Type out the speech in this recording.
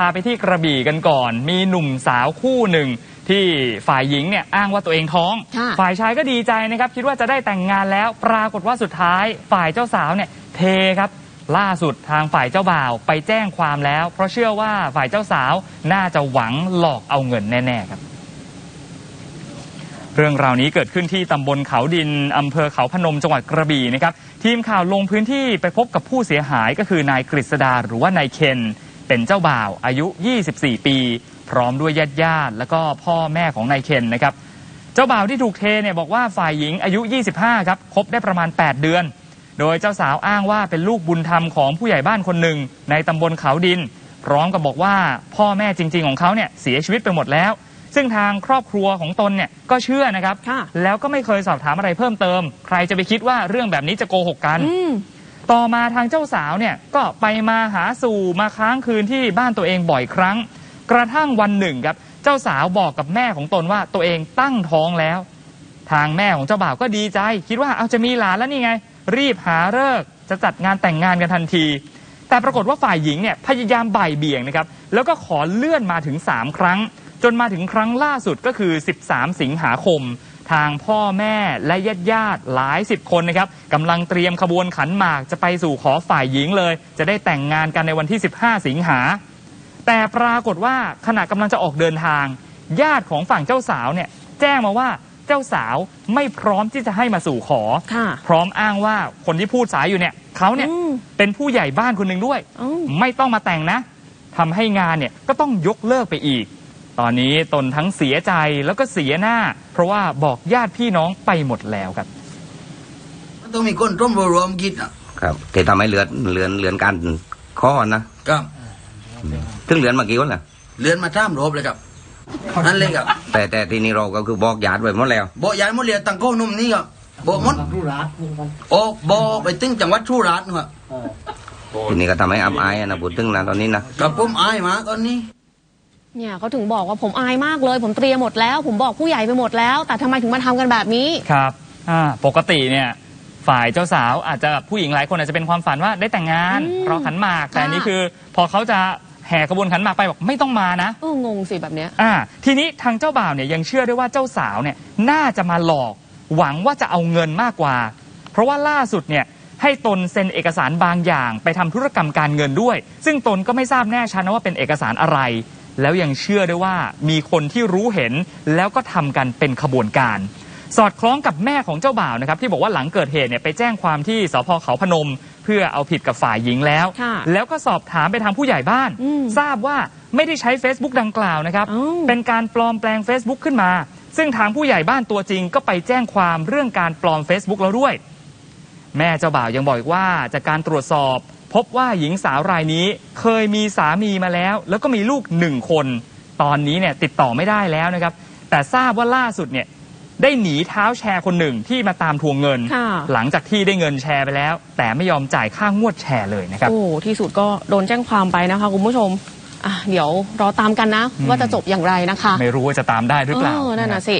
พาไปที่กระบี่กันก่อน มีหนุ่มสาวคู่หนึ่ง ที่ฝ่ายหญิงเนี่ยอ้างว่าตัวเองท้องค่ะฝ่ายชายก็ดีใจนะครับ คิดว่าจะได้แต่งงานแล้ว ปรากฏว่าสุดท้ายฝ่ายเจ้าสาวเนี่ยเทครับ ล่าสุดทางฝ่ายเจ้าบ่าวไปแจ้งความแล้ว เพราะเชื่อว่าฝ่ายเจ้าสาวน่าจะหวังหลอกเอาเงินแน่ ๆ ครับ เรื่องราวนี้เกิดขึ้นที่ตำบลเขาดินอำเภอเขาพนมจังหวัดกระบี่นะครับ ทีมข่าวลงพื้นที่ไปพบกับผู้เสียหายก็คือนายกฤษดาหรือว่านายเคน เป็นเจ้าบ่าวอายุ 24 ปี พร้อมด้วยญาติญาติๆแล้วก็พ่อแม่ของนายเคนนะครับ เจ้าบ่าวที่ถูกเทเนี่ยบอกว่าฝ่ายหญิงอายุ 25 ครับคบได้ประมาณ 8 เดือน โดยเจ้าสาวอ้างว่าเป็นลูกบุญธรรมของผู้ใหญ่บ้านคนหนึ่ง ในตำบลเขาดิน พร้อมกับบอกว่าพ่อแม่จริง ๆ ของเขาเนี่ยเสียชีวิตไปหมดแล้ว ซึ่งทางครอบครัวของตนเนี่ยก็เชื่อนะครับค่ะแล้วก็ไม่เคยสอบถามอะไรเพิ่มเติม ใครจะไปคิดว่าเรื่องแบบนี้จะโกหกกันอืม ต่อมาทางเจ้าสาวเนี่ยก็ไปมาหาสู่มาค้างคืนที่บ้านตัวเองบ่อยครั้ง กระทั่งวันหนึ่งครับ เจ้าสาวบอกกับแม่ของตนว่าตัวเองตั้งท้องแล้ว ทางแม่ของเจ้าบ่าวก็ดีใจ คิดว่าเอาจะมีหลานแล้วนี่ไง รีบหาเลิกจะจัดงานแต่งงานกันทันที แต่ปรากฏว่าฝ่ายหญิงเนี่ยพยายามบ่ายเบี่ยงนะครับแล้วก็ขอเลื่อนมาถึง 3 ครั้ง จนมาถึงครั้งล่าสุดก็คือ 13 สิงหาคม ทางพ่อแม่และญาติญาติๆหลายสิบคนนะครับกำลังเตรียมขบวนขันหมากจะไปสู่ขอฝ่ายหญิงเลย จะได้แต่งงานกันในวันที่ 15 สิงหา แต่ปรากฏว่าขณะกำลังจะออกเดินทาง ญาติของฝั่งเจ้าสาวเนี่ยแจ้งมาว่าเจ้าสาวไม่พร้อมที่จะให้มาสู่ขอค่ะพร้อมอ้างว่าคนที่พูดสายอยู่เนี่ยเขาเนี่ยอืมเป็นผู้ใหญ่บ้านคนหนึ่งด้วยอืมไม่ต้องมาแต่งนะทำให้งานเนี่ยก็ต้องยกเลิกไปอีก ตอนนี้ตนทั้งเสียใจแล้วก็เสียหน้า เพราะว่าบอกญาติพี่น้องไปหมดแล้วครับ มันต้องมีคนร่วมรวมคิดอะครับแต่ทำให้เลือนเลือนเลือนการข้อนะครับถึงเลือนมากี่คนล่ะเลือนมาท่ามรบเลยครับนั่นเลยครับ แต่แต่ทีนี้เราก็คือบอกญาติไว้หมดแล้วโบยายมดเรียตังโก้นุ่มนี่ครับโบมดโอ้โบไปตึงจังหวัดชูรัตน์ครับทีนี้ก็ทำให้อับอายนะพูดถึงนะตอนนี้นะกับผมอายมาตอนนี้ เนี่ยเขาถึงบอกว่าผมอายมากเลย ผมเตรียมหมดแล้ว ผมบอกผู้ใหญ่ไปหมดแล้ว แต่ทำไมถึงมาทำกันแบบนี้ ครับอ่าปกติเนี่ยฝ่ายเจ้าสาวอาจจะผู้หญิงหลายคนอาจจะเป็นความฝันว่าได้แต่งงานอืมรอขันหมาก แต่อันนี่ค่ะคือ พอเขาจะแห่ขบวนขันหมากไปบอกไม่ต้องมานะ เอองงสิแบบเนี้ย อ่าทีนี้ทางเจ้าบ่าวเนี่ยยังเชื่อด้วยว่าเจ้าสาวเนี่ยน่าจะมาหลอก หวังว่าจะเอาเงินมากกว่า เพราะว่าล่าสุดเนี่ยให้ตนเซ็นเอกสารบางอย่าง ไปทำธุรกรรมการเงินด้วย ซึ่งตนก็ไม่ทราบแน่ชัดนะว่าเป็นเอกสารอะไร แล้วยังเชื่อด้วยว่ามีคนที่รู้เห็นแล้วก็ทำกันเป็นขบวนการ สอดคล้องกับแม่ของเจ้าบ่าวนะครับ ที่บอกว่าหลังเกิดเหตุเนี่ยไปแจ้งความที่สพเขาพนม เพื่อเอาผิดกับฝ่ายหญิงแล้ว ค่ะแล้วก็สอบถามไปทางผู้ใหญ่บ้าน อืมทราบว่าไม่ได้ใช้ Facebook ดังกล่าวนะครับ อ้าว เป็นการปลอมแปลง Facebook ขึ้นมา ซึ่งทางผู้ใหญ่บ้านตัวจริงก็ไปแจ้งความเรื่องการปลอม Facebook แล้วด้วย แม่เจ้าบ่าวยังบอกอีกว่าจากการตรวจสอบ พบว่าหญิงสาวรายนี้เคยมีสามีมาแล้ว แล้วก็มีลูกหนึ่งคน ตอนนี้เนี่ยติดต่อไม่ได้แล้วนะครับ แต่ทราบว่าล่าสุดเนี่ยได้หนีเท้าแชร์คนหนึ่งที่มาตามทวงเงิน ค่ะ หลังจากที่ได้เงินแชร์ไปแล้ว แต่ไม่ยอมจ่ายค่างวดแชร์เลยนะครับ โอ้ที่สุดก็โดนแจ้งความไปนะคะคุณผู้ชมอะเดี๋ยวรอตามกันนะ ว่าจะจบอย่างไรนะคะไม่รู้ว่าจะตามได้หรือเปล่าเออนั่นนะครัน่ะบสิ